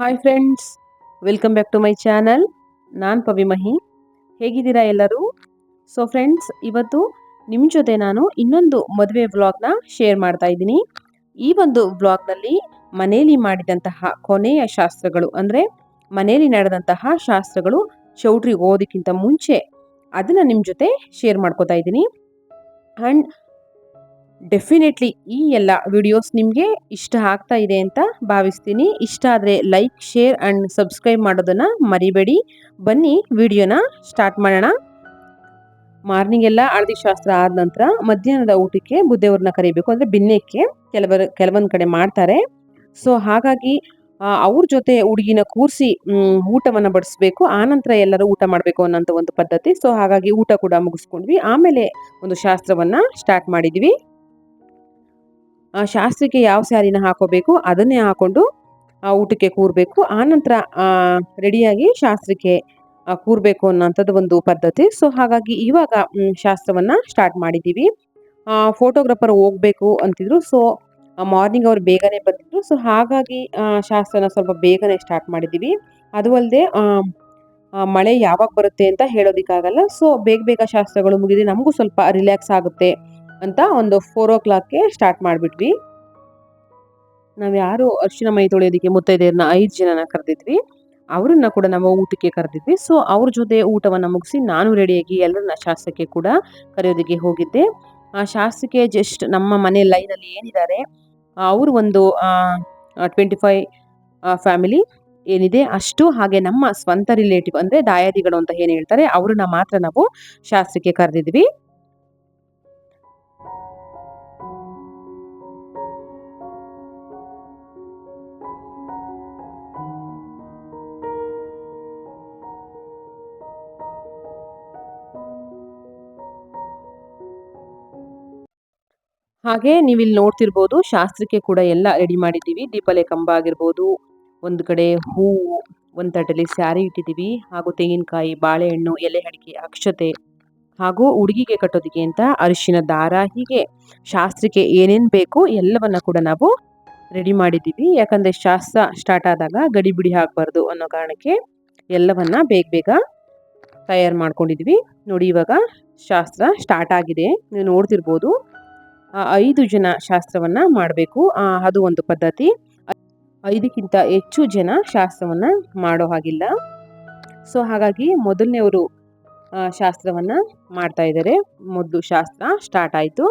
Hi friends welcome back to my channel ನಾನು ಪವಿಮಹಿ ಹೇಗಿದ್ದೀರಾ ಎಲ್ಲರೂ? ಸೊ ಫ್ರೆಂಡ್ಸ್ ಇವತ್ತು ನಿಮ್ಮ ಜೊತೆ ನಾನು ಇನ್ನೊಂದು ಮದುವೆ ವ್ಲಾಗ್ನ ಶೇರ್ ಮಾಡ್ತಾ ಇದ್ದೀನಿ. ಈ ಒಂದು ವ್ಲಾಗ್ನಲ್ಲಿ ಮನೆಯಲ್ಲಿ ಮಾಡಿದಂತಹ ಕೊನೆಯ ಶಾಸ್ತ್ರಗಳು ಅಂದರೆ ಮನೆಯಲ್ಲಿ ನಡೆದಂತಹ ಶಾಸ್ತ್ರಗಳು ಚೌಟ್ರಿಗೆ ಓದೋಕ್ಕಿಂತ ಮುಂಚೆ ಅದನ್ನು ನಿಮ್ಮ ಜೊತೆ ಶೇರ್ ಮಾಡ್ಕೋತಾ ಇದ್ದೀನಿ. ಆ್ಯಂಡ್ ಡೆಫಿನೆಟ್ಲಿ ಈ ಎಲ್ಲ ವಿಡಿಯೋಸ್ ನಿಮಗೆ ಇಷ್ಟ ಆಗ್ತಾ ಇದೆ ಅಂತ ಭಾವಿಸ್ತೀನಿ. ಇಷ್ಟ ಆದರೆ ಲೈಕ್ ಶೇರ್ ಆ್ಯಂಡ್ ಸಬ್ಸ್ಕ್ರೈಬ್ ಮಾಡೋದನ್ನು ಮರಿಬೇಡಿ. ಬನ್ನಿ ವಿಡಿಯೋನ ಸ್ಟಾರ್ಟ್ ಮಾಡೋಣ. ಮಾರ್ನಿಂಗ್ ಎಲ್ಲ ಹಳದಿ ಶಾಸ್ತ್ರ ಆದ ನಂತರ ಮಧ್ಯಾಹ್ನದ ಊಟಕ್ಕೆ ಬುದ್ಧೆಯವ್ರನ್ನ ಕರಿಬೇಕು ಅಂದರೆ ಬಿನ್ನಕ್ಕೆ ಕೆಲವರು, ಕೆಲವೊಂದು ಕಡೆ ಮಾಡ್ತಾರೆ. ಸೊ ಹಾಗಾಗಿ ಅವ್ರ ಜೊತೆ ಹುಡುಗಿನ ಕೂರಿಸಿ ಊಟವನ್ನು ಬಡಿಸ್ಬೇಕು. ಆನಂತರ ಎಲ್ಲರೂ ಊಟ ಮಾಡಬೇಕು ಅನ್ನೋಂಥ ಒಂದು ಪದ್ಧತಿ. ಸೊ ಹಾಗಾಗಿ ಊಟ ಕೂಡ ಮುಗಿಸ್ಕೊಂಡ್ವಿ. ಆಮೇಲೆ ಒಂದು ಶಾಸ್ತ್ರವನ್ನು ಸ್ಟಾರ್ಟ್ ಮಾಡಿದ್ವಿ. ಶಾಸ್ತ್ರಕ್ಕೆ ಯಾವ ಸ್ಯಾರಿನ ಹಾಕೋಬೇಕು, ಅದನ್ನೇ ಹಾಕೊಂಡು ಆ ಊಟಕ್ಕೆ ಕೂರಬೇಕು. ಆನಂತರ ರೆಡಿಯಾಗಿ ಶಾಸ್ತ್ರಕ್ಕೆ ಕೂರಬೇಕು ಅನ್ನೋಂಥದ್ದು ಒಂದು ಪದ್ಧತಿ. ಸೊ ಹಾಗಾಗಿ ಇವಾಗ ಶಾಸ್ತ್ರವನ್ನು ಸ್ಟಾರ್ಟ್ ಮಾಡಿದ್ದೀವಿ. ಫೋಟೋಗ್ರಾಫರ್ ಹೋಗಬೇಕು ಅಂತಿದ್ರು. ಸೊ ಮಾರ್ನಿಂಗ್ ಅವ್ರು ಬೇಗನೆ ಬಂದಿದ್ರು. ಸೊ ಹಾಗಾಗಿ ಶಾಸ್ತ್ರನ ಸ್ವಲ್ಪ ಬೇಗನೆ ಸ್ಟಾರ್ಟ್ ಮಾಡಿದ್ದೀವಿ. ಅದು ಅಲ್ಲದೆ ಮಳೆ ಯಾವಾಗ ಬರುತ್ತೆ ಅಂತ ಹೇಳೋದಕ್ಕಾಗಲ್ಲ. ಸೊ ಬೇಗ ಬೇಗ ಶಾಸ್ತ್ರಗಳು ಮುಗಿದು ನಮಗೂ ಸ್ವಲ್ಪ ರಿಲ್ಯಾಕ್ಸ್ ಆಗುತ್ತೆ. ಅಂತ ಒಂದು ಫೋರ್ ಓ ಕ್ಲಾಕ್ಗೆ ಸ್ಟಾರ್ಟ್ ಮಾಡಿಬಿಟ್ವಿ. ನಾವು ಯಾರು ಅರ್ಶಿನ ಮೈ ತೊಳೆಯೋದಕ್ಕೆ ಮುತ್ತೈದೆಯರನ್ನ ಐದು ಜನನ ಕರೆದಿದ್ವಿ. ಅವರನ್ನ ಕೂಡ ನಾವು ಊಟಕ್ಕೆ ಕರೆದಿದ್ವಿ. ಸೊ ಅವ್ರ ಜೊತೆ ಊಟವನ್ನು ಮುಗಿಸಿ ನಾನು ರೆಡಿಯಾಗಿ ಎಲ್ಲರನ್ನ ಶಾಸ್ತ್ರಕ್ಕೆ ಕೂಡ ಕರೆಯೋದಕ್ಕೆ ಹೋಗಿದ್ದೆ. ಆ ಶಾಸ್ತ್ರಕ್ಕೆ ಜಸ್ಟ್ ನಮ್ಮ ಮನೆ ಲೈನಲ್ಲಿ ಏನಿದ್ದಾರೆ, ಅವರು ಒಂದು ಟ್ವೆಂಟಿ ಫೈವ್ ಫ್ಯಾಮಿಲಿ ಏನಿದೆ, ಅಷ್ಟು ಹಾಗೆ ನಮ್ಮ ಸ್ವಂತ ರಿಲೇಟಿವ್ ಅಂದರೆ ದಾಯಾದಿಗಳು ಅಂತ ಏನು ಹೇಳ್ತಾರೆ, ಅವ್ರನ್ನ ಮಾತ್ರ ನಾವು ಶಾಸ್ತ್ರಕ್ಕೆ ಕರೆದಿದ್ವಿ. ಹಾಗೆ ನೀವಿಲ್ಲಿ ನೋಡ್ತಿರ್ಬೋದು ಶಾಸ್ತ್ರಕ್ಕೆ ಕೂಡ ಎಲ್ಲ ರೆಡಿ ಮಾಡಿದ್ದೀವಿ. ದೀಪಲೆ ಕಂಬ ಆಗಿರ್ಬೋದು, ಒಂದು ಕಡೆ ಹೂವು ಒಂದು ತಟ್ಟೆಲಿ ಸ್ಯಾರಿ ಇಟ್ಟಿದ್ದೀವಿ ಹಾಗೂ ತೆಂಗಿನಕಾಯಿ, ಬಾಳೆಹಣ್ಣು ಎಲೆ ಅಡಿಕೆ ಅಕ್ಷತೆ ಹಾಗೂ ಹುಡುಗಿಗೆ ಕಟ್ಟೋದಕ್ಕೆ ಅಂತ ಅರಿಶಿನ ದಾರ ಹೀಗೆ ಶಾಸ್ತ್ರಕ್ಕೆ ಏನೇನು ಬೇಕು ಎಲ್ಲವನ್ನ ಕೂಡ ನಾವು ರೆಡಿ ಮಾಡಿದ್ದೀವಿ. ಯಾಕಂದರೆ ಶಾಸ್ತ್ರ ಸ್ಟಾರ್ಟ್ ಆದಾಗ ಗಡಿ ಬಿಡಿ ಹಾಕಬಾರ್ದು ಅನ್ನೋ ಕಾರಣಕ್ಕೆ ಎಲ್ಲವನ್ನ ಬೇಗ ಬೇಗ ತಯಾರು ಮಾಡ್ಕೊಂಡಿದ್ವಿ ನೋಡಿ ಇವಾಗ ಶಾಸ್ತ್ರ ಸ್ಟಾರ್ಟ್ ಆಗಿದೆ. ನೀವು ನೋಡ್ತಿರ್ಬೋದು ಐದು ಜನ ಶಾಸ್ತ್ರವನ್ನು ಮಾಡಬೇಕು. ಅದು ಒಂದು ಪದ್ಧತಿ. ಐದಕ್ಕಿಂತ ಹೆಚ್ಚು ಜನ ಶಾಸ್ತ್ರವನ್ನು ಮಾಡೋ ಹಾಗಿಲ್ಲ. ಸೊ, ಹಾಗಾಗಿ ಮೊದಲನೇವರು ಶಾಸ್ತ್ರವನ್ನು ಮಾಡ್ತಾ ಇದ್ದಾರೆ. ಮೊದಲು ಶಾಸ್ತ್ರ ಸ್ಟಾರ್ಟ್ ಆಯಿತು.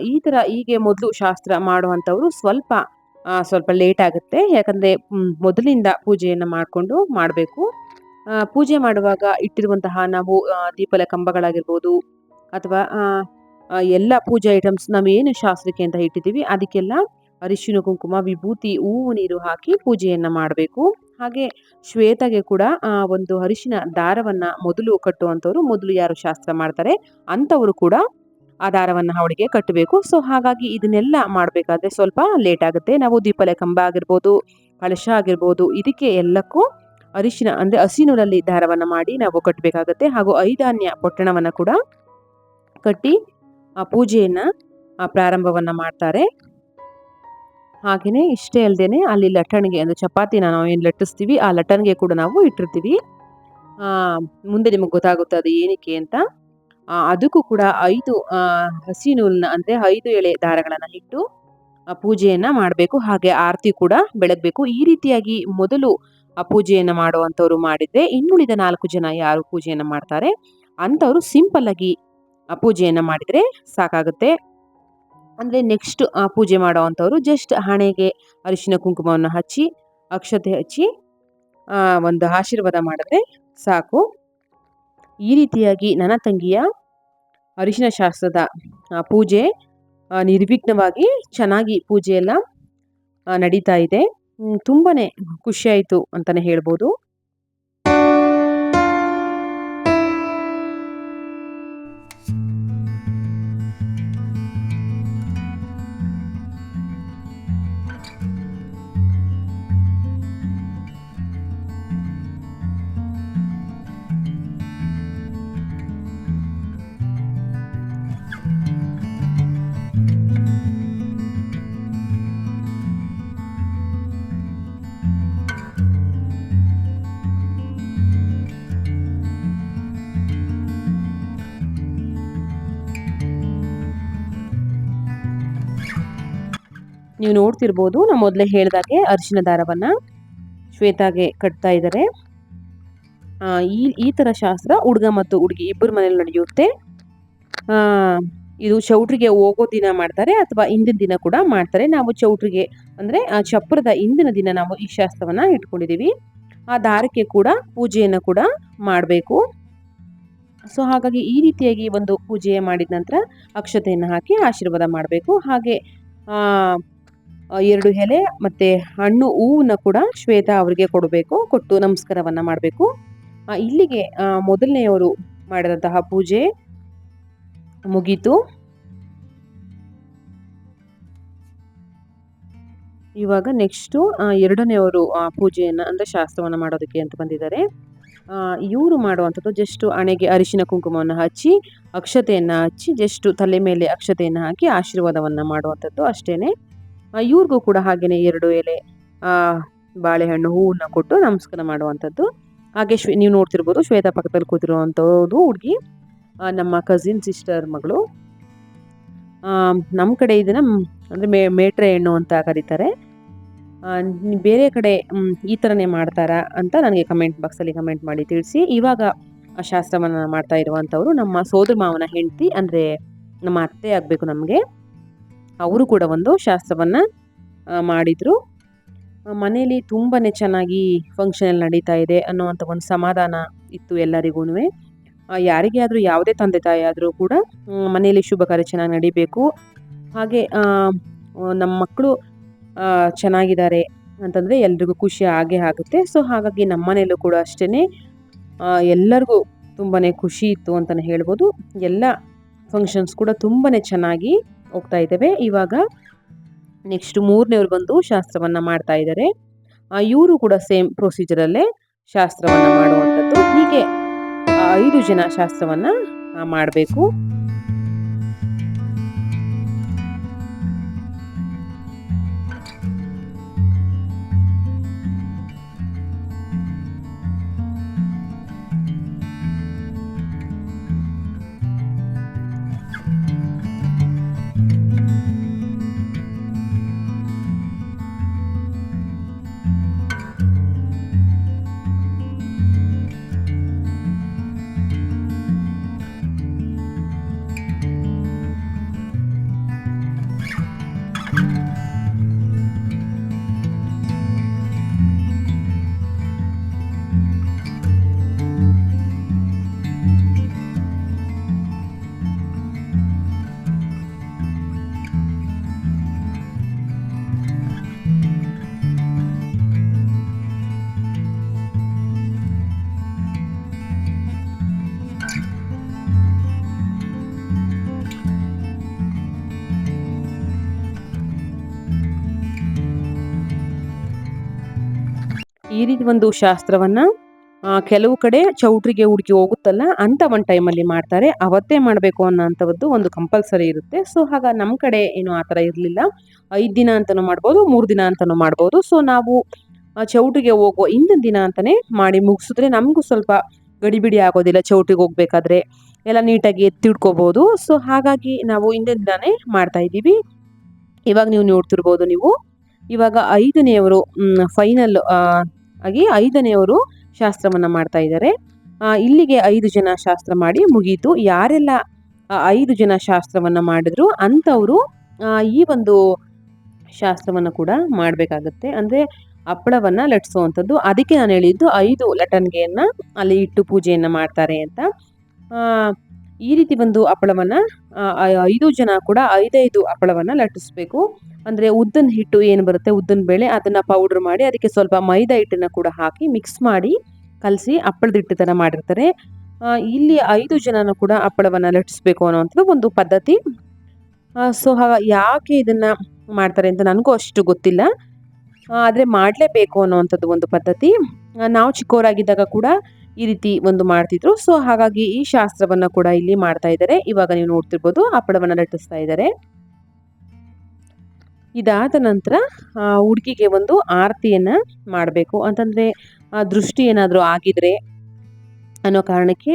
ಈ ಥರ ಹೀಗೆ ಮೊದಲು ಶಾಸ್ತ್ರ ಮಾಡುವಂಥವ್ರು ಸ್ವಲ್ಪ ಸ್ವಲ್ಪ ಲೇಟ್ ಆಗುತ್ತೆ. ಯಾಕಂದರೆ ಮೊದಲಿಂದ ಪೂಜೆಯನ್ನು ಮಾಡಿಕೊಂಡು ಮಾಡಬೇಕು. ಪೂಜೆ ಮಾಡುವಾಗ ಇಟ್ಟಿರುವಂತಹ ನಾವು ದೀಪಲ ಕಂಬಗಳಾಗಿರ್ಬೋದು ಅಥವಾ ಎಲ್ಲ ಪೂಜೆ ಐಟಮ್ಸ್ ನಾವೇನು ಶಾಸ್ತ್ರಕ್ಕೆ ಅಂತ ಇಟ್ಟಿದ್ದೀವಿ. ಅದಕ್ಕೆಲ್ಲ ಅರಿಶಿನ, ಕುಂಕುಮ, ವಿಭೂತಿ, ಹೂವು, ನೀರು ಹಾಕಿ ಪೂಜೆಯನ್ನು ಮಾಡಬೇಕು. ಹಾಗೆ ಶ್ವೇತಗೆ ಕೂಡ ಒಂದು ಅರಿಶಿನ ದಾರವನ್ನು ಮೊದಲು ಕಟ್ಟುವಂಥವ್ರು ಮೊದಲು ಯಾರು ಶಾಸ್ತ್ರ ಮಾಡ್ತಾರೆ ಅಂಥವರು ಕೂಡ ಆ ದಾರವನ್ನು ಅವಳಿಗೆ ಕಟ್ಟಬೇಕು. ಸೊ ಹಾಗಾಗಿ ಇದನ್ನೆಲ್ಲ ಮಾಡಬೇಕಾದ್ರೆ ಸ್ವಲ್ಪ ಲೇಟ್ ಆಗುತ್ತೆ. ನಾವು ದೀಪಲೆ ಕಂಬ ಆಗಿರ್ಬೋದು ಕಳಶ ಆಗಿರ್ಬೋದು, ಇದಕ್ಕೆ ಎಲ್ಲಕ್ಕೂ ಅರಿಶಿನ ಅಂದರೆ ಹಸಿನೂರಲ್ಲಿ ದಾರವನ್ನು ಮಾಡಿ ನಾವು ಕಟ್ಟಬೇಕಾಗತ್ತೆ. ಹಾಗೂ ಐದಾನ್ಯ ಪೊಟ್ಟಣವನ್ನು ಕೂಡ ಕಟ್ಟಿ ಆ ಪೂಜೆಯನ್ನು ಪ್ರಾರಂಭವನ್ನು ಮಾಡ್ತಾರೆ. ಹಾಗೆಯೇ ಇಷ್ಟೇ ಅಲ್ಲದೆ ಅಲ್ಲಿ ಲಟ್ಟಣಿಗೆ ಅಂದರೆ ಚಪಾತಿನ ನಾವು ಏನು ಲಟ್ಟಿಸ್ತೀವಿ, ಆ ಲಟ್ಟಣಿಗೆ ಕೂಡ ನಾವು ಇಟ್ಟಿರ್ತೀವಿ. ಮುಂದೆ ನಿಮಗೆ ಗೊತ್ತಾಗುತ್ತೆ ಅದು ಏನಕ್ಕೆ ಅಂತ. ಅದಕ್ಕೂ ಕೂಡ ಐದು ಹಸಿ ನೂಲನ್ನ ಅಂದರೆ ಐದು ಎಳೆ ದಾರಗಳನ್ನು ಇಟ್ಟು ಪೂಜೆಯನ್ನು ಮಾಡಬೇಕು. ಹಾಗೆ ಆರತಿ ಕೂಡ ಬೆಳಗಬೇಕು. ಈ ರೀತಿಯಾಗಿ ಮೊದಲು ಆ ಪೂಜೆಯನ್ನು ಮಾಡುವಂಥವ್ರು ಮಾಡಿದರೆ ಇನ್ನುಳಿದ ನಾಲ್ಕು ಜನ ಯಾರು ಪೂಜೆಯನ್ನು ಮಾಡ್ತಾರೆ, ಅಂಥವ್ರು ಸಿಂಪಲ್ ಆಗಿ ಪೂಜೆಯನ್ನು ಮಾಡಿದರೆ ಸಾಕಾಗುತ್ತೆ. ಅಂದರೆ ನೆಕ್ಸ್ಟ್ ಪೂಜೆ ಮಾಡುವಂಥವ್ರು ಜಸ್ಟ್ ಹಣೆಗೆ ಅರಿಶಿನ ಕುಂಕುಮವನ್ನು ಹಚ್ಚಿ, ಅಕ್ಷತೆ ಹಚ್ಚಿ ಒಂದು ಆಶೀರ್ವಾದ ಮಾಡಿದ್ರೆ ಸಾಕು. ಈ ರೀತಿಯಾಗಿ ನನ್ನ ತಂಗಿಯ ಅರಿಶಿನ ಶಾಸ್ತ್ರದ ಪೂಜೆ ನಿರ್ವಿಘ್ನವಾಗಿ ಚೆನ್ನಾಗಿ ಪೂಜೆಯೆಲ್ಲ ನಡೀತಾ ಇದೆ. ತುಂಬಾ ಖುಷಿಯಾಯಿತು ಅಂತಲೇ ಹೇಳ್ಬೋದು. ನೀವು ನೋಡ್ತಿರ್ಬೋದು ನಾವು ಮೊದಲೇ ಹೇಳಿದಾಗೆ ಅರಿಶಿನ ದಾರವನ್ನು ಶ್ವೇತಾಗೆ ಕಟ್ತಾ ಇದ್ದಾರೆ. ಈ ಈ ಥರ ಶಾಸ್ತ್ರ ಹುಡುಗ ಮತ್ತು ಹುಡುಗಿ ಇಬ್ಬರ ಮನೇಲಿ ನಡೆಯುತ್ತೆ. ಇದು ಚೌಟ್ರಿಗೆ ಹೋಗೋ ದಿನ ಮಾಡ್ತಾರೆ ಅಥವಾ ಹಿಂದಿನ ದಿನ ಕೂಡ ಮಾಡ್ತಾರೆ. ನಾವು ಚೌಟ್ರಿಗೆ ಅಂದರೆ, ಆ ಚಪ್ಪರದ ಹಿಂದಿನ ದಿನ ನಾವು ಈ ಶಾಸ್ತ್ರವನ್ನು ಇಟ್ಕೊಂಡಿದ್ದೀವಿ ಆ ದಾರಕ್ಕೆ ಕೂಡ ಪೂಜೆಯನ್ನು ಕೂಡ ಮಾಡಬೇಕು. ಸೊ, ಹಾಗಾಗಿ ಈ ರೀತಿಯಾಗಿ ಒಂದು ಪೂಜೆ ಮಾಡಿದ ನಂತರ ಅಕ್ಷತೆಯನ್ನು ಹಾಕಿ ಆಶೀರ್ವಾದ ಮಾಡಬೇಕು. ಹಾಗೆ ಎರಡು ಎಲೆ ಮತ್ತು ಹಣ್ಣು ಹೂವನ್ನ ಕೂಡ ಶ್ವೇತಾ ಅವರಿಗೆ ಕೊಡಬೇಕು, ಕೊಟ್ಟು ನಮಸ್ಕಾರವನ್ನು ಮಾಡಬೇಕು. ಇಲ್ಲಿಗೆ ಮೊದಲನೆಯವರು ಮಾಡಿದಂತಹ ಪೂಜೆ ಮುಗೀತು. ಇವಾಗ ನೆಕ್ಸ್ಟು ಎರಡನೆಯವರು ಪೂಜೆಯನ್ನು, ಅಂದರೆ ಶಾಸ್ತ್ರವನ್ನು ಮಾಡೋದಕ್ಕೆ ಅಂತ ಬಂದಿದ್ದಾರೆ. ಇವರು ಮಾಡುವಂಥದ್ದು ಜಸ್ಟ್ ಹಣೆಗೆ ಅರಿಶಿನ ಕುಂಕುಮವನ್ನು ಹಚ್ಚಿ, ಅಕ್ಷತೆಯನ್ನು ಹಚ್ಚಿ ಜಸ್ಟು ತಲೆ ಮೇಲೆ ಅಕ್ಷತೆಯನ್ನು ಹಾಕಿ ಆಶೀರ್ವಾದವನ್ನು ಮಾಡುವಂಥದ್ದು ಅಷ್ಟೇ ಇವ್ರಿಗೂ ಕೂಡ ಹಾಗೆಯೇ ಎರಡು ಎಲೆ ಬಾಳೆಹಣ್ಣು ಹೂವನ್ನ ಕೊಟ್ಟು ನಮಸ್ಕಾರ ಮಾಡುವಂಥದ್ದು. ಹಾಗೆ ಶ್ವೇ, ನೀವು ನೋಡ್ತಿರ್ಬೋದು ಶ್ವೇತಾ ಪಕ್ಕದಲ್ಲಿ ಕೂತಿರುವಂಥದ್ದು ಹುಡುಗಿ ನಮ್ಮ ಕಸಿನ್ ಸಿಸ್ಟರ್ ಮಗಳು. ನಮ್ಮ ಕಡೆ ಇದನ್ನು ಅಂದರೆ ಮೇ, ಮೇಟ್ರೆ ಹೆಣ್ಣು ಅಂತ ಕರೀತಾರೆ. ಬೇರೆ ಕಡೆ ಈ ಥರನೇ ಮಾಡ್ತಾರಾ ಅಂತ ನನಗೆ ಕಮೆಂಟ್ ಬಾಕ್ಸಲ್ಲಿ ಕಮೆಂಟ್ ಮಾಡಿ ತಿಳಿಸಿ. ಇವಾಗ ಆ ಶಾಸ್ತ್ರವನ್ನು ಮಾಡ್ತಾ ಇರುವಂಥವ್ರು ನಮ್ಮ ಸೋದರ ಮಾವನ ಹೆಂಡತಿ, ಅಂದರೆ ನಮ್ಮ ಅತ್ತೆ ಆಗಬೇಕು ನಮಗೆ. ಅವರು ಕೂಡ ಒಂದು ಶಾಸ್ತ್ರವನ್ನು ಮಾಡಿದರು. ಮನೆಯಲ್ಲಿ ತುಂಬಾ ಚೆನ್ನಾಗಿ ಫಂಕ್ಷನ್ ನಡೀತಾ ಇದೆ ಅನ್ನೋವಂಥ ಒಂದು ಸಮಾಧಾನ ಇತ್ತು ಎಲ್ಲರಿಗೂ ಯಾರಿಗೇ ಆದರೂ ಯಾವುದೇ ತಂದೆ ತಾಯಿ ಆದರೂ ಕೂಡ ಮನೆಯಲ್ಲಿ ಶುಭ ಕಾರ್ಯ ಚೆನ್ನಾಗಿ ನಡಿಬೇಕು. ಹಾಗೆ ನಮ್ಮ ಮಕ್ಕಳು ಚೆನ್ನಾಗಿದ್ದಾರೆ ಅಂತಂದರೆ ಎಲ್ರಿಗೂ ಖುಷಿ ಆಗೇ ಆಗುತ್ತೆ. ಸೊ, ಹಾಗಾಗಿ ನಮ್ಮ ಮನೆಯಲ್ಲೂ ಕೂಡ ಅಷ್ಟೇ ಎಲ್ಲರಿಗೂ ತುಂಬಾ ಖುಷಿ ಇತ್ತು ಅಂತಲೇ ಹೇಳ್ಬೋದು. ಎಲ್ಲ ಫಂಕ್ಷನ್ಸ್ ಕೂಡ ತುಂಬಾ ಚೆನ್ನಾಗಿ ಹೋಗ್ತಾ ಇದ್ದೇವೆ. ಇವಾಗ ನೆಕ್ಸ್ಟ್ ಮೂರನೇವ್ರು ಬಂದು ಶಾಸ್ತ್ರವನ್ನು ಮಾಡ್ತಾ ಇದ್ದಾರೆ ಇವರು ಕೂಡ ಸೇಮ್ ಪ್ರೊಸೀಜರಲ್ಲೇ ಶಾಸ್ತ್ರವನ್ನು ಮಾಡುವಂಥದ್ದು. ಹೀಗೆ ಐದು ಜನ ಶಾಸ್ತ್ರವನ್ನು ಮಾಡಬೇಕು. ಈ ರೀತಿ ಒಂದು ಶಾಸ್ತ್ರವನ್ನ ಕೆಲವು ಕಡೆ ಚೌಟ್ರಿಗೆ ಹುಡುಕಿ ಹೋಗುತ್ತಲ್ಲ, ಅಂತ ಒಂದು ಟೈಮಲ್ಲಿ ಮಾಡ್ತಾರೆ. ಅವತ್ತೇ ಮಾಡಬೇಕು ಅನ್ನೋಂಥದ್ದು ಒಂದು ಕಂಪಲ್ಸರಿ ಇರುತ್ತೆ. ಸೊ ಹಾಗ ನಮ್ಮ ಕಡೆ ಏನು ಆ ಥರ ಇರಲಿಲ್ಲ. ಐದು ದಿನ ಅಂತಲೂ ಮಾಡ್ಬೋದು, ಮೂರು ದಿನ ಅಂತಲೂ ಮಾಡ್ಬೋದು. ಸೊ ನಾವು ಚೌಟ್ರಿಗೆ ಹೋಗೋ ಹಿಂದಿನ ದಿನ ಅಂತಲೇ ಮಾಡಿ ಮುಗಿಸಿದ್ರೆ ನಮಗೂ ಸ್ವಲ್ಪ ಗಡಿಬಿಡಿ ಆಗೋದಿಲ್ಲ ಚೌಟ್ರಿಗೆ ಹೋಗ್ಬೇಕಾದ್ರೆ. ಎಲ್ಲ ನೀಟಾಗಿ ಎತ್ತಿಡ್ಕೋಬೋದು ಸೊ ಹಾಗಾಗಿ ನಾವು ಹಿಂದಿನ ದಿನನೇ ಮಾಡ್ತಾ ಇದ್ದೀವಿ. ಇವಾಗ ನೀವು ನೋಡ್ತಿರ್ಬೋದು ನೀವು. ಇವಾಗ ಐದನೆಯವರು ಫೈನಲ್ ಆಗಿ ಐದನೆಯವರು ಶಾಸ್ತ್ರವನ್ನು ಮಾಡ್ತಾ ಇದ್ದಾರೆ. ಇಲ್ಲಿಗೆ ಐದು ಜನ ಶಾಸ್ತ್ರ ಮಾಡಿ ಮುಗೀತು. ಯಾರೆಲ್ಲ ಐದು ಜನ ಶಾಸ್ತ್ರವನ್ನು ಮಾಡಿದ್ರು ಅಂಥವರು ಈ ಒಂದು ಶಾಸ್ತ್ರವನ್ನು ಕೂಡ ಮಾಡಬೇಕಾಗತ್ತೆ. ಅಂದರೆ ಹಪ್ಪಳವನ್ನು ಲಟ್ಸುವಂಥದ್ದು. ಅದಕ್ಕೆ ನಾನು ಹೇಳಿದ್ದು ಐದು ಲಟನ್ಗೆಯನ್ನು ಅಲ್ಲಿ ಇಟ್ಟು ಪೂಜೆಯನ್ನು ಮಾಡ್ತಾರೆ ಅಂತ. ಈ ರೀತಿ ಒಂದು ಹಪ್ಪಳವನ್ನು ಐದು ಜನ ಕೂಡ ಐದೈದು ಹಪ್ಪಳವನ್ನು ಲಟ್ಟಿಸ್ಬೇಕು. ಅಂದರೆ ಉದ್ದನ ಹಿಟ್ಟು ಏನು ಬರುತ್ತೆ? ಉದ್ದನ ಬೇಳೆ, ಅದನ್ನು ಪೌಡ್ರ್ ಮಾಡಿ ಅದಕ್ಕೆ ಸ್ವಲ್ಪ ಮೈದಾ ಹಿಟ್ಟನ್ನು ಕೂಡ ಹಾಕಿ ಮಿಕ್ಸ್ ಮಾಡಿ ಕಲಸಿ ಹಪ್ಪಳದ ಹಿಟ್ಟು ಥರ ಮಾಡಿರ್ತಾರೆ ಇಲ್ಲಿ ಐದು ಜನನೂ ಕೂಡ ಹಪ್ಪಳವನ್ನು ಲಟ್ಟಿಸ್ಬೇಕು ಅನ್ನೋವಂಥದ್ದು ಒಂದು ಪದ್ಧತಿ. ಸೊ ಯಾಕೆ ಇದನ್ನು ಮಾಡ್ತಾರೆ ಅಂತ ನನಗೂ ಅಷ್ಟು ಗೊತ್ತಿಲ್ಲ. ಆದರೆ ಮಾಡಲೇಬೇಕು ಅನ್ನೋವಂಥದ್ದು ಒಂದು ಪದ್ಧತಿ. ನಾವು ಚಿಕ್ಕವರಾಗಿದ್ದಾಗ ಕೂಡ ಈ ರೀತಿ ಒಂದು ಮಾಡ್ತಿದ್ರು. ಸೊ ಹಾಗಾಗಿ ಈ ಶಾಸ್ತ್ರವನ್ನು ಕೂಡ ಇಲ್ಲಿ ಮಾಡ್ತಾ ಇದ್ದಾರೆ. ಇವಾಗ ನೀವು ನೋಡ್ತಿರ್ಬೋದು ಹಪ್ಪಳವನ್ನು ಲಟ್ಟಿಸ್ತಾ ಇದ್ದಾರೆ. ಇದಾದ ನಂತರ ಹುಡುಗಿಗೆ ಒಂದು ಆರತಿಯನ್ನು ಮಾಡಬೇಕು. ಅಂತಂದರೆ ದೃಷ್ಟಿ ಏನಾದರೂ ಆಗಿದ್ರೆ ಅನ್ನೋ ಕಾರಣಕ್ಕೆ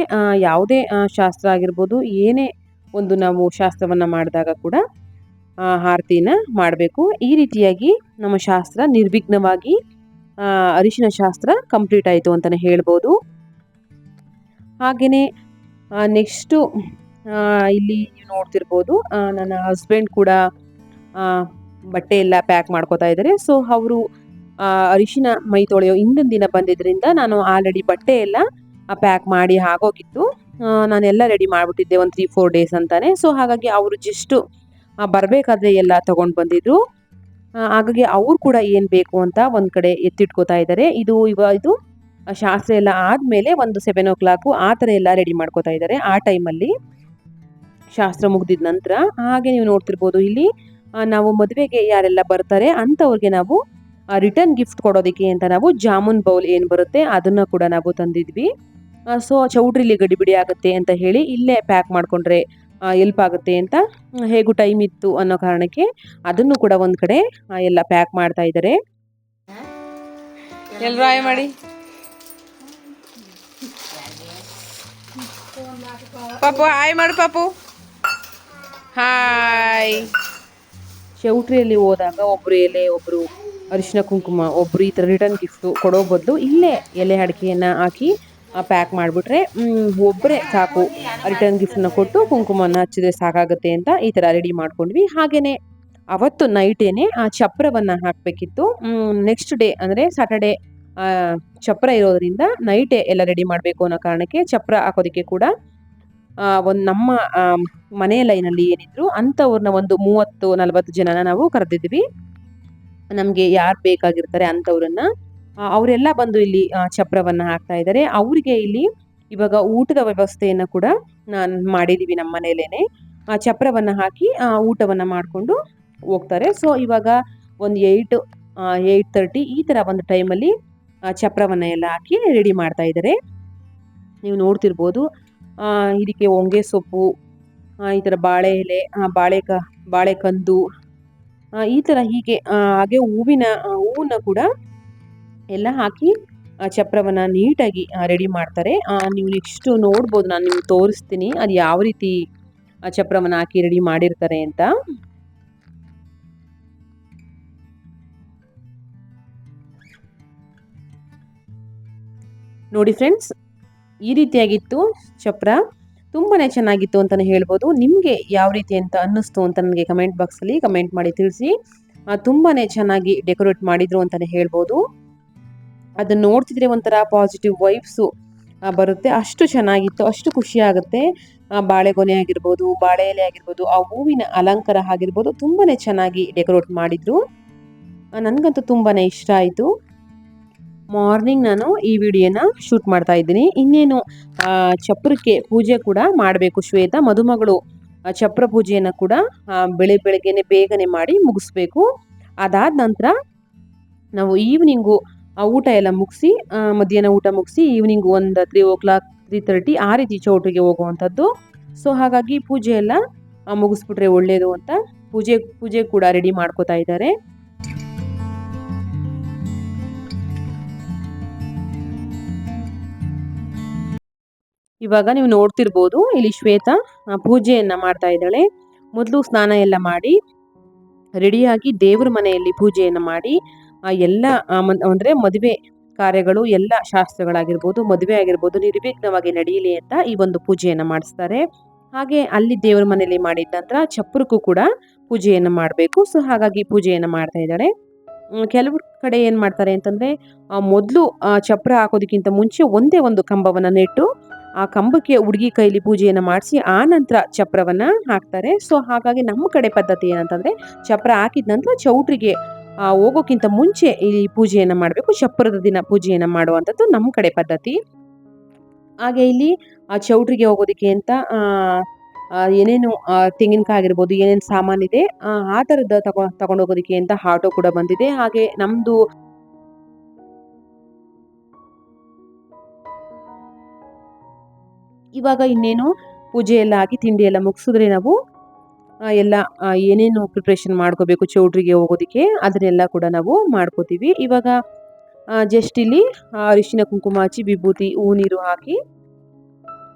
ಯಾವುದೇ ಶಾಸ್ತ್ರ ಆಗಿರ್ಬೋದು, ಏನೇ ಒಂದು ನಾವು ಶಾಸ್ತ್ರವನ್ನು ಮಾಡಿದಾಗ ಕೂಡ ಆರತಿನ ಮಾಡಬೇಕು. ಈ ರೀತಿಯಾಗಿ ನಮ್ಮ ಶಾಸ್ತ್ರ ನಿರ್ವಿಘ್ನವಾಗಿ ಅರಿಶಿನ ಶಾಸ್ತ್ರ ಕಂಪ್ಲೀಟ್ ಆಯಿತು ಅಂತಲೇ ಹೇಳ್ಬೋದು. ಹಾಗೆಯೇ ನೆಕ್ಸ್ಟು ಇಲ್ಲಿ ನೀವು ನೋಡ್ತಿರ್ಬೋದು ನನ್ನ ಹಸ್ಬೆಂಡ್ ಕೂಡ ಬಟ್ಟೆ ಎಲ್ಲ ಪ್ಯಾಕ್ ಮಾಡ್ಕೋತಾ ಇದ್ದಾರೆ. ಸೊ, ಅವರು ಅರಿಶಿನ ಮೈ ತೊಳೆಯೋ ಹಿಂದಿನ ದಿನ ಬಂದಿದ್ದರಿಂದ ನಾನು ಆಲ್ರೆಡಿ ಬಟ್ಟೆ ಎಲ್ಲ ಪ್ಯಾಕ್ ಮಾಡಿ ಆಗೋಗಿತ್ತು. ನಾನೆಲ್ಲ ರೆಡಿ ಮಾಡಿಬಿಟ್ಟಿದ್ದೆ ಒಂದು ತ್ರೀ ಫೋರ್ ಡೇಸ್ ಅಂತಾನೆ. ಸೊ, ಹಾಗಾಗಿ ಅವರು ಜಸ್ಟು ಬರಬೇಕಾದ್ರೆ ಎಲ್ಲ ತೊಗೊಂಡು ಬಂದಿದ್ರು. ಹಾಗಾಗಿ ಅವ್ರು ಕೂಡ ಏನು ಬೇಕು ಅಂತ ಒಂದು ಕಡೆ ಎತ್ತಿಟ್ಕೋತಾ ಇದ್ದಾರೆ. ಇದು ಇವ, ಇದು ಶಾಸ್ತ್ರ ಎಲ್ಲ ಆದಮೇಲೆ ಒಂದು ಸೆವೆನ್ ಓ ಕ್ಲಾಕು ಆ ಥರ ಎಲ್ಲ ರೆಡಿ ಮಾಡ್ಕೋತಾ ಇದ್ದಾರೆ ಆ ಟೈಮಲ್ಲಿ ಶಾಸ್ತ್ರ ಮುಗಿದಿದ ನಂತರ ಹಾಗೆ ನೀವು ನೋಡ್ತಿರ್ಬೋದು ಇಲ್ಲಿ ನಾವು ಮದುವೆಗೆ ಯಾರೆಲ್ಲ ಬರ್ತಾರೆ ಅಂಥವ್ರಿಗೆ ನಾವು ರಿಟರ್ನ್ ಗಿಫ್ಟ್ ಕೊಡೋದಕ್ಕೆ ಅಂತ ನಾವು ಜಾಮೂನ್ ಬೌಲ್ ಏನು ಬರುತ್ತೆ ಅದನ್ನು ಕೂಡ ನಾವು ತಂದಿದ್ವಿ. ಸೊ ಚೌಟ್ರಿಲಿ ಗಡಿಬಿಡಿ ಆಗುತ್ತೆ ಅಂತ ಹೇಳಿ ಇಲ್ಲೇ ಪ್ಯಾಕ್ ಮಾಡಿಕೊಂಡ್ರೆ ಎಲ್ಪ್ ಆಗುತ್ತೆ ಅಂತ ಹೇಗೂ ಟೈಮ್ ಇತ್ತು ಅನ್ನೋ ಕಾರಣಕ್ಕೆ ಅದನ್ನು ಕೂಡ ಒಂದು ಕಡೆ ಎಲ್ಲ ಪ್ಯಾಕ್ ಮಾಡ್ತಾ ಇದ್ದಾರೆ. ಮಾಡಿ? ಪಾಪು, ಹಾಯ್ ಮಾಡು ಪಾಪು. ಹಾಯ್. ಚೌಟ್ರಿಯಲ್ಲಿ ಹೋದಾಗ ಒಬ್ರು ಎಲೆ, ಒಬ್ರು ಅರಿಶಿನ ಕುಂಕುಮ, ಒಬ್ರು ಈ ಥರ ರಿಟರ್ನ್ ಗಿಫ್ಟು ಕೊಡೋ ಬದಲು ಇಲ್ಲೇ ಎಲೆ ಅಡಿಕೆಯನ್ನು ಹಾಕಿ ಪ್ಯಾಕ್ ಮಾಡಿಬಿಟ್ರೆ ಒಬ್ಬರೇ ಸಾಕು. ರಿಟರ್ನ್ ಗಿಫ್ಟನ್ನ ಕೊಟ್ಟು ಕುಂಕುಮನ ಹಚ್ಚಿದ್ರೆ ಸಾಕಾಗುತ್ತೆ ಅಂತ ಈ ಥರ ರೆಡಿ ಮಾಡ್ಕೊಂಡ್ವಿ. ಹಾಗೆಯೇ ಅವತ್ತು ನೈಟೇನೆ ಆ ಚಪ್ರವನ್ನು ಹಾಕಬೇಕಿತ್ತು. ನೆಕ್ಸ್ಟ್ ಡೇ ಅಂದರೆ ಸ್ಯಾಟರ್ಡೇ ಚಪ್ರ ಇರೋದ್ರಿಂದ ನೈಟೇ ಎಲ್ಲ ರೆಡಿ ಮಾಡಬೇಕು ಅನ್ನೋ ಕಾರಣಕ್ಕೆ ಚಪ್ರ ಹಾಕೋದಕ್ಕೆ ಕೂಡ ಒಂದು ನಮ್ಮ ಮನೆಯ ಲೈನಲ್ಲಿ ಏನಿದ್ರು ಅಂಥವ್ರನ್ನ ಒಂದು ಮೂವತ್ತು, ನಲವತ್ತು ಜನನ ನಾವು ಕರೆದಿದ್ವಿ. ನಮಗೆ ಯಾರು ಬೇಕಾಗಿರ್ತಾರೆ ಅಂಥವ್ರನ್ನ ಅವರೆಲ್ಲ ಬಂದು ಇಲ್ಲಿ ಚಪ್ರವನ್ನು ಹಾಕ್ತಾ ಇದ್ದಾರೆ ಅವರಿಗೆ ಇಲ್ಲಿ ಇವಾಗ ಊಟದ ವ್ಯವಸ್ಥೆಯನ್ನು ಕೂಡ ನಾನು ಮಾಡಿದ್ದೀವಿ ನಮ್ಮ ಮನೆಯಲ್ಲೇ ಆ, ಚಪ್ರವನ್ನು ಹಾಕಿ ಊಟವನ್ನು ಮಾಡಿಕೊಂಡು ಹೋಗ್ತಾರೆ. ಸೊ ಇವಾಗ ಒಂದು ಏಯ್ಟ್ ಏಯ್ಟ್ ತರ್ಟಿ ಈ ಥರ ಒಂದು ಟೈಮಲ್ಲಿ ಚಪ್ರವನ್ನು ಎಲ್ಲ ಹಾಕಿ ರೆಡಿ ಮಾಡ್ತಾ ಇದ್ದಾರೆ ನೀವು ನೋಡ್ತಿರ್ಬೋದು. ಇದಕ್ಕೆ ಹೊಂಗೆ ಸೊಪ್ಪು ಈ ಥರ ಬಾಳೆ ಎಲೆ ಬಾಳೆ ಕ, ಬಾಳೆ ಕಂದು ಈ ಥರ ಹೀಗೆ ಹಾಗೆ ಹೂವಿನ ಹೂವನ್ನ ಕೂಡ ಎಲ್ಲ ಹಾಕಿ ಚಪ್ರವನ್ನು ನೀಟಾಗಿ ರೆಡಿ ಮಾಡ್ತಾರೆ. ನೀವು ನೆಕ್ಸ್ಟು ನೋಡ್ಬೋದು, ನಾನು ನಿಮ್ಗೆ ತೋರಿಸ್ತೀನಿ ಅದು ಯಾವ ರೀತಿ ಚಪ್ರವನ್ನು ಹಾಕಿ ರೆಡಿ ಮಾಡಿರ್ತಾರೆ ಅಂತ. ನೋಡಿ ಫ್ರೆಂಡ್ಸ್ ಈ ರೀತಿಯಾಗಿತ್ತು ಚಪ್ರ. ತುಂಬಾ ಚೆನ್ನಾಗಿತ್ತು ಅಂತಲೇ ಹೇಳ್ಬೋದು. ನಿಮಗೆ ಯಾವ ರೀತಿ ಅಂತ ಅನ್ನಿಸ್ತು ಅಂತ ನನಗೆ ಕಮೆಂಟ್ ಬಾಕ್ಸಲ್ಲಿ ಕಮೆಂಟ್ ಮಾಡಿ ತಿಳಿಸಿ. ತುಂಬಾ ಚೆನ್ನಾಗಿ ಡೆಕೋರೇಟ್ ಮಾಡಿದ್ರು ಅಂತಲೇ ಹೇಳ್ಬೋದು. ಅದನ್ನು ನೋಡ್ತಿದ್ರೆ ಒಂಥರ ಪಾಸಿಟಿವ್ ವೈಬ್ಸು ಬರುತ್ತೆ. ಅಷ್ಟು ಚೆನ್ನಾಗಿತ್ತು, ಅಷ್ಟು ಖುಷಿ ಆಗುತ್ತೆ. ಬಾಳೆಗೊನೆ ಆಗಿರ್ಬೋದು, ಬಾಳೆ ಎಲೆ ಆಗಿರ್ಬೋದು, ಆ ಹೂವಿನ ಅಲಂಕಾರ ಆಗಿರ್ಬೋದು ತುಂಬಾ ಚೆನ್ನಾಗಿ ಡೆಕೋರೇಟ್ ಮಾಡಿದ್ರು. ನನಗಂತೂ ತುಂಬಾ ಇಷ್ಟ ಆಯಿತು. ಮಾರ್ನಿಂಗ್ ನಾನು ಈ ವಿಡಿಯೋನ ಶೂಟ್ ಮಾಡ್ತಾ ಇದ್ದೀನಿ. ಇನ್ನೇನು ಚಪ್ರಕ್ಕೆ ಪೂಜೆ ಕೂಡ ಮಾಡಬೇಕು ಶ್ವೇತ. ಮದುಮಗಳು ಚಪ್ರ ಪೂಜೆಯನ್ನು ಕೂಡ ಬೆಳೆ ಬೆಳಗ್ಗೆನೆ ಬೇಗನೆ ಮಾಡಿ ಮುಗಿಸ್ಬೇಕು. ಅದಾದ ನಂತರ ನಾವು ಈವ್ನಿಂಗು ಊಟ ಎಲ್ಲ ಮುಗಿಸಿ ಮಧ್ಯಾಹ್ನ ಊಟ ಮುಗಿಸಿ ಈವ್ನಿಂಗ್ ಒಂದು three o'clock three thirty ಆ ರೀತಿ ಚೌಟ್ರಿಗೆ ಹೋಗುವಂಥದ್ದು. ಸೊ ಹಾಗಾಗಿ ಪೂಜೆ ಎಲ್ಲ ಮುಗಿಸ್ಬಿಟ್ರೆ ಒಳ್ಳೆಯದು ಅಂತ ಪೂಜೆ ಪೂಜೆ ಕೂಡ ರೆಡಿ ಮಾಡ್ಕೋತಾ ಇದ್ದಾರೆ. ಇವಾಗ ನೀವು ನೋಡ್ತಿರ್ಬೋದು, ಇಲ್ಲಿ ಶ್ವೇತಾ ಪೂಜೆಯನ್ನು ಮಾಡ್ತಾ ಇದ್ದಾಳೆ. ಮೊದಲು ಸ್ನಾನ ಎಲ್ಲ ಮಾಡಿ, ರೆಡಿಯಾಗಿ ದೇವ್ರ ಮನೆಯಲ್ಲಿ ಪೂಜೆಯನ್ನು ಮಾಡಿ, ಆ, ಎಲ್ಲ ಅಂದರೆ ಮದುವೆ ಕಾರ್ಯಗಳು, ಎಲ್ಲ ಶಾಸ್ತ್ರಗಳಾಗಿರ್ಬೋದು, ಮದುವೆ ಆಗಿರ್ಬೋದು, ನಿರ್ವಿಘ್ನವಾಗಿ ನಡೆಯಲಿ ಅಂತ ಈ ಒಂದು ಪೂಜೆಯನ್ನು ಮಾಡಿಸ್ತಾರೆ. ಹಾಗೆ ಅಲ್ಲಿ ದೇವ್ರ ಮನೆಯಲ್ಲಿ ಮಾಡಿದ ನಂತರ ಚಪ್ಪರಕ್ಕೂ ಕೂಡ ಪೂಜೆಯನ್ನು ಮಾಡಬೇಕು. ಸೊ, ಹಾಗಾಗಿ ಪೂಜೆಯನ್ನು ಮಾಡ್ತಾ ಇದ್ದಾಳೆ. ಕೆಲವು ಕಡೆ ಏನು ಮಾಡ್ತಾರೆ ಅಂತಂದರೆ ಮೊದಲು ಚಪ್ರ ಹಾಕೋದಕ್ಕಿಂತ ಮುಂಚೆ ಒಂದೇ ಒಂದು ಕಂಬವನ್ನು ನೆಟ್ಟು ಆ ಕಂಬಕ್ಕೆ ಹುಡುಗಿ ಕೈಲಿ ಪೂಜೆಯನ್ನು ಮಾಡಿಸಿ ಆ ನಂತರ ಚಪ್ರವನ್ನು ಹಾಕ್ತಾರೆ. ಸೊ ಹಾಗಾಗಿ ನಮ್ಮ ಕಡೆ ಪದ್ಧತಿ ಏನಂತಂದರೆ ಚಪ್ರ ಹಾಕಿದ ನಂತರ ಚೌಟ್ರಿಗೆ ಹೋಗೋಕ್ಕಿಂತ ಮುಂಚೆ ಈ ಪೂಜೆಯನ್ನು ಮಾಡಬೇಕು. ಚಪ್ರದ ದಿನ ಪೂಜೆಯನ್ನು ಮಾಡುವಂಥದ್ದು ನಮ್ಮ ಕಡೆ ಪದ್ಧತಿ. ಹಾಗೆ ಇಲ್ಲಿ, ಆ, ಚೌಟ್ರಿಗೆ ಹೋಗೋದಕ್ಕೆ ಅಂತ ಏನೇನು ತೆಂಗಿನಕಾಯಿ ಆಗಿರ್ಬೋದು, ಏನೇನು ಸಾಮಾನಿದೆ, ಆ ಥರದ ತಗೊ ತಗೊಂಡೋಗೋದಕ್ಕೆ ಅಂತ ಆಟೋ ಕೂಡ ಬಂದಿದೆ. ಹಾಗೆ ನಮ್ಮದು ಇವಾಗ ಇನ್ನೇನು ಪೂಜೆ ಎಲ್ಲ ಹಾಕಿ ತಿಂಡಿ ಎಲ್ಲ ಮುಗಿಸಿದ್ರೆ ನಾವು ಎಲ್ಲ ಏನೇನು ಪ್ರಿಪ್ರೇಷನ್ ಮಾಡ್ಕೋಬೇಕು ಚೌಡ್ರಿಗೆ ಹೋಗೋದಕ್ಕೆ ಅದನ್ನೆಲ್ಲ ಕೂಡ ನಾವು ಮಾಡ್ಕೋತೀವಿ. ಇವಾಗ ಜಸ್ಟ್ ಇಲ್ಲಿ ಅರಿಶಿನ ಕುಂಕುಮ ಹಚ್ಚಿ ವಿಭೂತಿ ಹೂ ನೀರು ಹಾಕಿ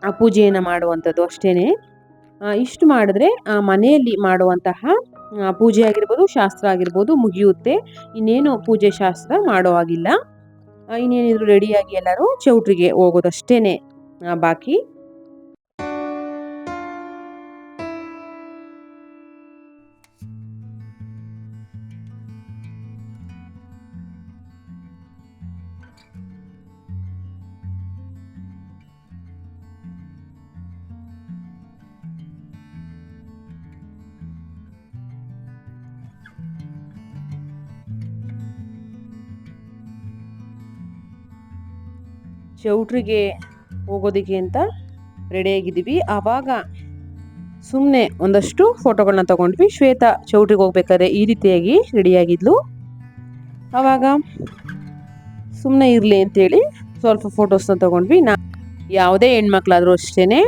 ಆ ಪೂಜೆಯನ್ನು ಮಾಡುವಂಥದ್ದು ಅಷ್ಟೇ ಇಷ್ಟು ಮಾಡಿದ್ರೆ ಮನೆಯಲ್ಲಿ ಮಾಡುವಂತಹ ಪೂಜೆ ಆಗಿರ್ಬೋದು, ಶಾಸ್ತ್ರ ಆಗಿರ್ಬೋದು ಮುಗಿಯುತ್ತೆ. ಇನ್ನೇನು ಪೂಜೆ ಶಾಸ್ತ್ರ ಮಾಡೋ ಹಾಗಿಲ್ಲ. ಇನ್ನೇನಿದ್ರು ರೆಡಿಯಾಗಿ ಎಲ್ಲರೂ ಚೌಟ್ರಿಗೆ ಹೋಗೋದಷ್ಟೇ ಬಾಕಿ. ಚೌಟ್ರಿಗೆ ಹೋಗೋದಕ್ಕೆ ಅಂತ ರೆಡಿಯಾಗಿದ್ದೀವಿ ಆವಾಗ ಸುಮ್ಮನೆ ಒಂದಷ್ಟು ಫೋಟೋಗಳನ್ನ ತಗೊಂಡ್ವಿ. ಶ್ವೇತಾ ಚೌಟ್ರಿಗೆ ಹೋಗ್ಬೇಕಾದ್ರೆ ಈ ರೀತಿಯಾಗಿ ರೆಡಿಯಾಗಿದ್ಲು ಆವಾಗ ಸುಮ್ಮನೆ ಇರಲಿ ಅಂತೇಳಿ ಸ್ವಲ್ಪ ಫೋಟೋಸ್ನ ತಗೊಂಡ್ವಿ. ನಾ ಯಾವುದೇ ಹೆಣ್ಮಕ್ಳಾದರೂ ಅಷ್ಟೇ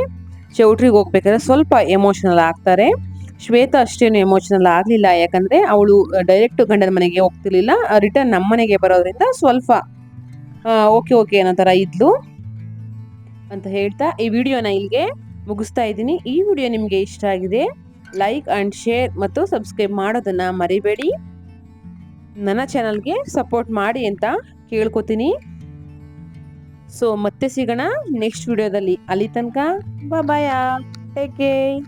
ಚೌಟ್ರಿಗೆ ಹೋಗ್ಬೇಕಾದ್ರೆ ಸ್ವಲ್ಪ ಎಮೋಷನಲ್ ಆಗ್ತಾರೆ. ಶ್ವೇತಾ ಅಷ್ಟೇನು ಎಮೋಷನಲ್ ಆಗಲಿಲ್ಲ. ಯಾಕಂದರೆ ಅವಳು ಡೈರೆಕ್ಟ್ ಗಂಡನ ಮನೆಗೆ ಹೋಗ್ತಿರ್ಲಿಲ್ಲ. ರಿಟರ್ನ್ ನಮ್ಮ ಮನೆಗೆ ಬರೋದ್ರಿಂದ ಸ್ವಲ್ಪ ಓಕೆ ಓಕೆ ಅನ್ನೋ ಥರ ಇದ್ಲು ಅಂತ ಹೇಳ್ತಾ ಈ ವಿಡಿಯೋನ ಇಲ್ಲಿಗೆ ಮುಗಿಸ್ತಾ ಇದ್ದೀನಿ. ಈ ವಿಡಿಯೋ ನಿಮಗೆ ಇಷ್ಟ ಆಗಿದೆ ಲೈಕ್ ಆ್ಯಂಡ್ ಶೇರ್ ಮತ್ತು ಸಬ್ಸ್ಕ್ರೈಬ್ ಮಾಡೋದನ್ನು ಮರಿಬೇಡಿ. ನನ್ನ ಚಾನಲ್ಗೆ ಸಪೋರ್ಟ್ ಮಾಡಿ ಅಂತ ಕೇಳ್ಕೊತೀನಿ. ಸೊ ಮತ್ತೆ ಸಿಗೋಣ ನೆಕ್ಸ್ಟ್ ವಿಡಿಯೋದಲ್ಲಿ. ಅಲ್ಲಿ ತನಕ ಬಾಯ್ ಟೇಕ್ ಕೇರ್